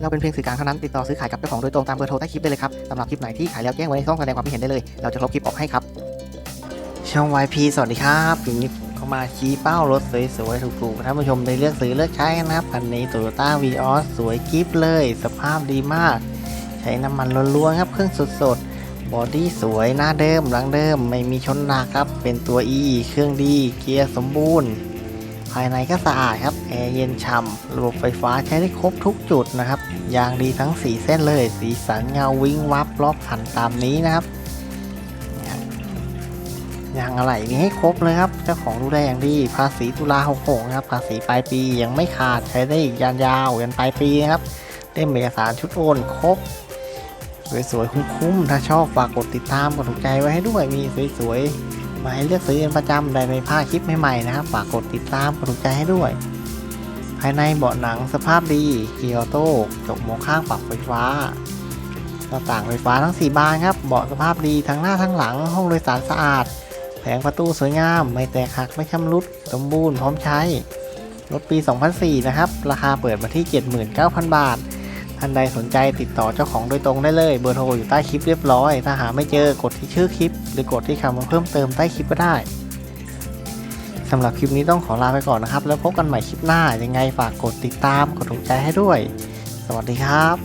เราเป็นเพียงสื่อกลางเท่านั้นติดต่อซื้อขายกับเจ้าของโดยตรงตามเบอร์โทรใต้คลิปได้เลยครับสำหรับคลิปไหนที่ขายแล้วแจ้งไว้ในช่องแสดงความคิดเห็นได้เลย เราจะลบคลิปออกให้ครับช่อง YP สวัสดีครับวันนี้เข้ามาชี้เป้ารถสวยๆถูกๆท่านผู้ชมได้เลือกซื้อเลือกใช้นนะครับคันนี้ Toyota Vios สวยกิฟเลย สภาพดีมาก ใช้น้ำมันล้วนๆครับเครื่องสดๆบอดี้สวยหน้าเดิมหลังเดิมไม่มีชนหนักครับเป็นตัว E เครื่องดีเกียร์สมบูรณ์ ภายในก็สะอาดครับแอร์เย็นฉ่ำระบบไฟฟ้าใช้ได้ครบทุกจุดนะครับยางดีทั้ง 4 เส้นเลย สีสันเงาวิ้งวับรอบคันตามนี้นะครับยางอะไรมีให้ครบเลยครับเจ้าของดูแลอย่างดีภาษีตุลา66นะครับภาษีปลายปียังไม่ขาดใช้ได้อีกยานยาวยันปลายปีนะครับเล่มเอกสารชุดโอนครบสวยๆคุ้มๆถ้าชอบฝากกดติดตามกดถูกใจไว้ให้ด้วยมีสวยๆ มาให้เลือกซื้อเป็นประจำได้ไม่พลาดคลิปใหม่ๆนะครับ ฝากกดติดตามกดถูกใจให้ด้วย ภายในเบาะหนังสภาพดีเกียร์โต้จกมองข้างปรับไฟฟ้าหน้าต่างไฟฟ้าทั้ง 4 บานครับ เบาะสภาพดีทั้งหน้าทั้งหลัง ห้องโดยสารสะอาด แผงประตูสวยงาม ไม่แตกหักไม่ชำรุด สมบูรณ์พร้อมใช้ รถปี 2004 นะครับ ราคาเปิดมาที่ 79,000 บาท ท่านใดสนใจติดต่อเจ้าของโดยตรงได้เลยเบอร์โทรอยู่ใต้คลิปเรียบร้อย ถ้าหาไม่เจอกดที่ชื่อคลิป หรือกดที่คำว่าเพิ่มเติมใต้คลิปก็ได้สำหรับคลิปนี้ต้องขอลาไปก่อนนะครับ แล้วพบกันใหม่คลิปหน้ายังไงฝากกดติดตามกดถูกใจให้ด้วย สวัสดีครับ